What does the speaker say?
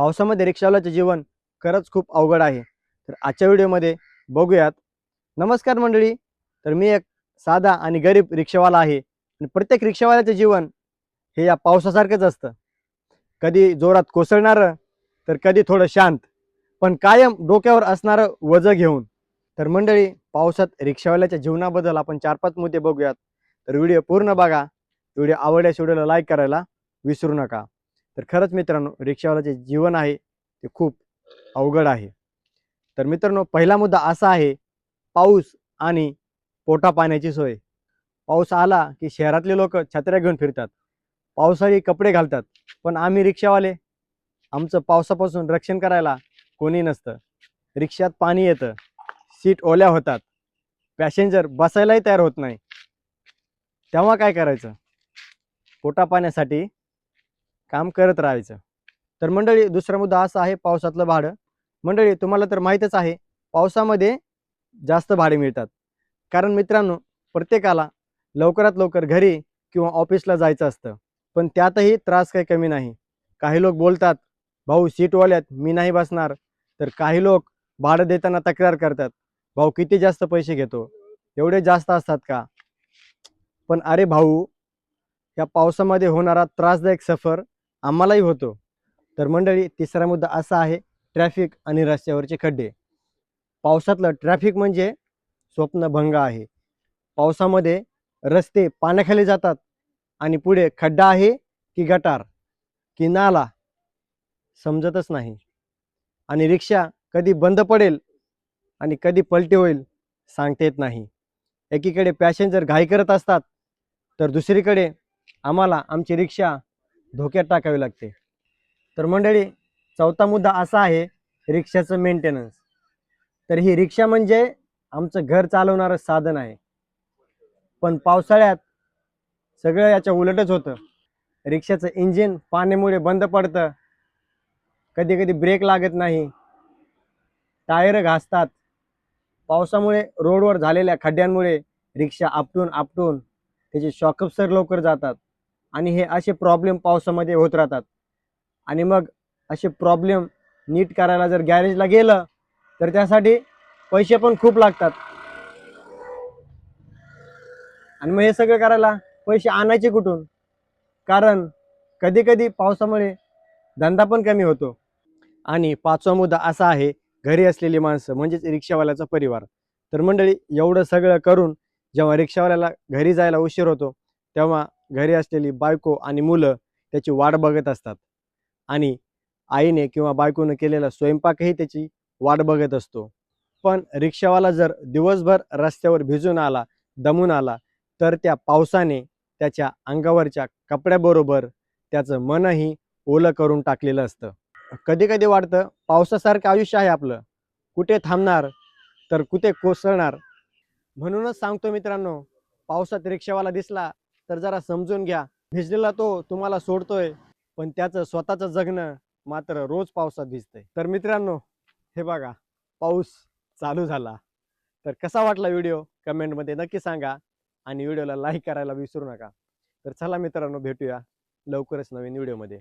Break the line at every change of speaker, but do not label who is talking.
पावसामध्ये रिक्षावाल्याचे जीवन खरंच खूप अवघड आहे. तर आजच्या व्हिडिओमध्ये बघूयात. नमस्कार मंडळी. तर मी एक साधा आणि गरीब रिक्षावाला आहे. आणि प्रत्येक रिक्षावाल्याचं जीवन हे या पावसासारखंच असतं. कधी जोरात कोसळणारं तर कधी थोडं शांत. पण कायम डोक्यावर असणारं वजं घेऊन. तर मंडळी पावसात रिक्षावाल्याच्या जीवनाबद्दल आपण चार पाच मुद्दे बघूयात. तर व्हिडिओ पूर्ण बघा. व्हिडिओ आवडल्यास व्हिडिओला लाईक करायला विसरू नका. तर खरंच मित्रांनो रिक्षावाल्याचे जीवन आहे ते खूप अवघड आहे. तर मित्रांनो पहिला मुद्दा असा आहे पाऊस आणि पोटा पाण्याची सोय. पाऊस आला की शहरातले लोक छत्र्या घेऊन फिरतात. पावसाळी कपडे घालतात. पण आम्ही रिक्षावाले आमचं पावसापासून रक्षण करायला कोणी नसतं. रिक्षात पाणी येतं. सीट ओल्या होतात. पॅसेंजर बसायलाही तयार होत नाही. तेव्हा काय करायचं? पोटा पाण्यासाठी काम करत राहायचं. तर मंडळी दुसरा मुद्दा असा आहे पावसातलं भाडं. मंडळी तुम्हाला तर माहीतच आहे पावसामध्ये जास्त भाडे मिळतात. कारण मित्रांनो प्रत्येकाला लवकरात लवकर घरी किंवा ऑफिसला जायचं असतं. पण त्यातही त्रास काही कमी नाही. काही लोक बोलतात भाऊ सीटवाल्यात मी नाही बसणार. तर काही लोक भाडं देताना तक्रार करतात भाऊ किती जास्त पैसे घेतो? एवढे जास्त असतात का? पण अरे भाऊ या पावसामध्ये होणारा त्रासदायक सफर आम्हालाही होतो. तर मंडळी तिसरा मुद्दा असा आहे ट्रॅफिक आणि रस्त्यावरचे खड्डे. पावसातलं ट्रॅफिक म्हणजे स्वप्नभंग आहे. पावसामध्ये रस्ते पाण्याखाली जातात आणि पुढे खड्डा आहे की गटार की नाला समजतच नाही. आणि रिक्षा कधी बंद पडेल आणि कधी पलटी होईल सांगता येत नाही. एकीकडे पॅसेंजर घाई करत असतात तर दुसरीकडे आम्हाला आमची रिक्षा धोक्यात टाकावी लागते. तर मंडळी चौथा मुद्दा असा आहे रिक्षाचं मेंटेनन्स तर ही रिक्षा म्हणजे आमचं घर चालवणारं साधन आहे. पण पावसाळ्यात सगळं याच्या उलटच होतं. रिक्षाचं इंजिन पाण्यामुळे बंद पडतं. कधी कधी ब्रेक लागत नाही. टायर घासतात. पावसामुळे रोडवर झालेल्या खड्ड्यांमुळे रिक्षा आपटून आपटून त्याचे शॉकअप्सर लवकर जातात. आणि हे असे प्रॉब्लेम पावसामध्ये होत राहतात. आणि मग असे प्रॉब्लेम नीट करायला जर गॅरेजला गेलं तर त्यासाठी पैसे पण खूप लागतात. आणि मग हे सगळं करायला पैसे आणायचे कुठून? कारण कधी कधी पावसामुळे धंदा पण कमी होतो. आणि पाचवा मुद्दा असा आहे घरी असलेली माणसं म्हणजेच रिक्षावाल्याचा परिवार. तर मंडळी एवढं सगळं करून जेव्हा रिक्षावाल्याला घरी जायला उशीर होतो तेव्हा घरी असलेली बायको आणि मुलं त्याची वाट बघत असतात. आणि आईने किंवा बायकोनं केलेला स्वयंपाकही त्याची वाट बघत असतो. पण रिक्षावाला जर दिवसभर रस्त्यावर भिजून आला दमून आला तर त्या पावसाने त्याच्या अंगावरच्या कपड्याबरोबर त्याचं मनही ओलं करून टाकलेलं असतं. कधी कधी वाटतं पावसासारखं आयुष्य आहे आपलं. कुठे थांबणार तर कुठे कोसळणार? म्हणूनच सांगतो मित्रांनो पावसात रिक्षावाला दिसला तर जरा समजून घ्या. भिजलेला तो तुम्हाला सोडतोय पण त्याचं स्वतःचं जगणं मात्र रोज पावसात भिजतंय. तर मित्रांनो हे बघा पाऊस चालू झाला. तर कसा वाटला व्हिडिओ? कमेंटमध्ये नक्की सांगा आणि व्हिडिओला लाईक करायला विसरू नका. तर चला मित्रांनो भेटूया लवकरच नवीन व्हिडिओमध्ये.